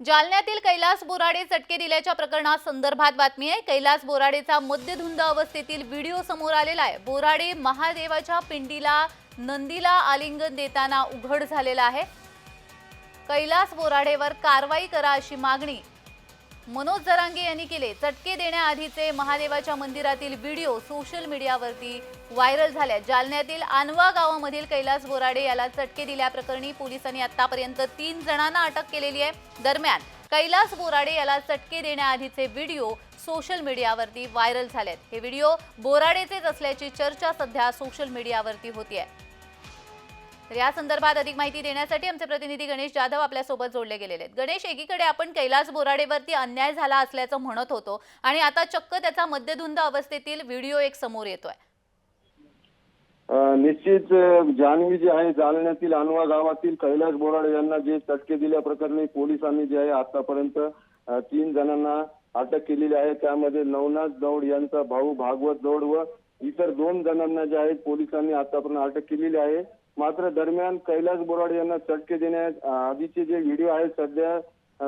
जालन्यातील कैलास बोराडे चटके दिल्याच्या प्रकरणासंदर्भात बातमी आहे. कैलास बोराडेचा मद्यधुंद अवस्थेतील व्हिडिओ समोर आलेला आहे. बोराडे महादेवाच्या पिंडीला नंदीला आलिंगन देताना उघड झालेला आहे. कैलास बोराडेवर कारवाई करा अशी मागणी मनोज जरांगे यांनी केले. चटके देण्याआधीचे महादेवाच्या मंदिरातील व्हिडिओ सोशल मीडियावरती व्हायरल झाल्या. जालन्यातील आनवा गावामधील कैलास बोराडे याला चटके दिल्याप्रकरणी पोलिसांनी आतापर्यंत तीन जणांना अटक केलेली आहे. दरम्यान कैलास बोराडे याला चटके देण्याआधीचे व्हिडिओ सोशल मीडियावरती व्हायरल झालेत. हे व्हिडिओ बोराडेचेच असल्याची चर्चा सध्या सोशल मीडियावरती होती आहे तर या संदर्भात अधिक माहिती देण्यासाठी आमचे प्रतिनिधी गणेश जाधव आपल्यासोबत जोडले गेलेले आहेत. गणेश एकीकडे आपण कैलास बोराडेवरती अन्याय झाला असल्याचं म्हणत होतो आणि आता चक्क त्याचा मद्यधुंद अवस्थेतील व्हिडिओ एक समोर येतोय. निश्चित जान्हवी जी आहे जालन्यातील अनवा गावातील कैलास बोराडे यांना जे चटके दिल्याप्रकरणी पोलिसांनी जे आहे आतापर्यंत तीन जणांना अटक केलेली आहे. त्यामध्ये नवनाथ दौड यांचा भाऊ भागवत दौड व इतर दोन जणांना जे आहेत पोलिसांनी आतापर्यंत अटक केलेली आहे. मात्र दरम्यान कैलास बोराडे यांना चटके देण्यात आधीचे जे व्हिडिओ आहेत सध्या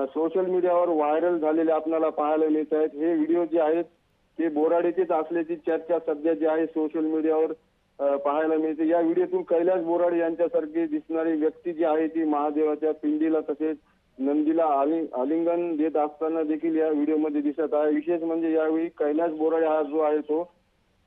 सोशल मीडियावर व्हायरल झालेले आपल्याला पाहायला मिळत आहेत. हे व्हिडिओ जे आहेत ते बोराडेचेच असल्याची चर्चा सध्या जी आहे सोशल मीडियावर पाहायला मिळते. या व्हिडिओतून कैलास बोराडे यांच्यासारखी दिसणारी व्यक्ती जी आहे ती महादेवाच्या पिंडीला तसेच नंदीला आलिंगन देत असताना देखील या व्हिडिओमध्ये दिसत आहे. विशेष म्हणजे यावेळी कैलास बोराडे हा जो आहे तो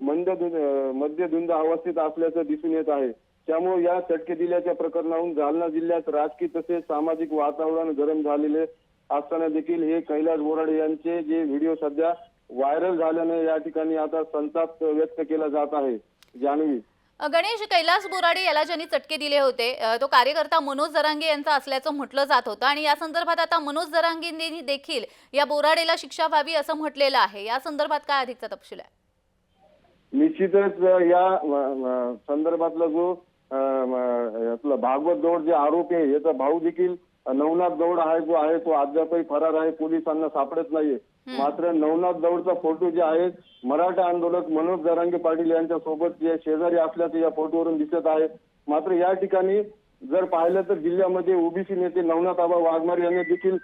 मंदधुंद अ, मद्यधुंद अवस्थेत असल्याचं दिसून येत आहे. त्यामुळे या चटके दिल्याच्या प्रकरणाहून जालना जिल्ह्यात राजकीय तसेच सामाजिक वातावरण गरम झालेले असताना देखील हे कैलास बोराडे यांचे जे व्हिडिओ सध्या व्हायरल झाल्याने या ठिकाणी आता संताप व्यक्त केला जात आहे. जान्हवी. गणेश कैलास बोराडे याला ज्यांनी चटके दिले होते तो कार्यकर्ता मनोज जरांगे यांचा असल्याचं म्हटलं जात होतं आणि या संदर्भात आता मनोज जरांगेंनी देखील या बोराडेला शिक्षा व्हावी असं म्हटलेलं आहे. या संदर्भात काय अधिकचा तपशील आहे? निश्चितच या संदर्भातला जो आपला भागवत दौड जे आरोपी आहे याचा भाऊ देखील नवनाथ दौड आहे जो आहे तो अद्यापही फरार आहे पोलिसांना सापडत नाहीये. मात्र नवनाथ दौडचा फोटो जे आहे मराठा आंदोलक मनोज जरांगे पाटील यांच्या सोबत जे शेजारी असल्याचं या फोटोवरून दिसत आहे. मात्र या ठिकाणी जर पाहिलं तर जिल्ह्यामध्ये ओबीसी नेते नवनाथ आबा वाघमारे यांनी देखील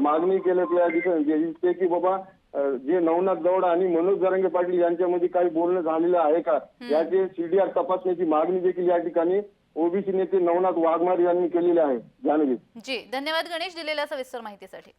मागणी केल्याचं या दिसते की बाबा जे नवनाथ दौड आणि मनोज जरांगे पाटील यांच्यामध्ये काही बोलणं झालेलं आहे का? याचे सीडीआर तपासण्याची मागणी देखील या ठिकाणी ओबीसी नेते नवनाथ वाघमारे यांनी केलेली आहे. जान्हवी जी धन्यवाद गणेश दिलेल्या सविस्तर माहितीसाठी.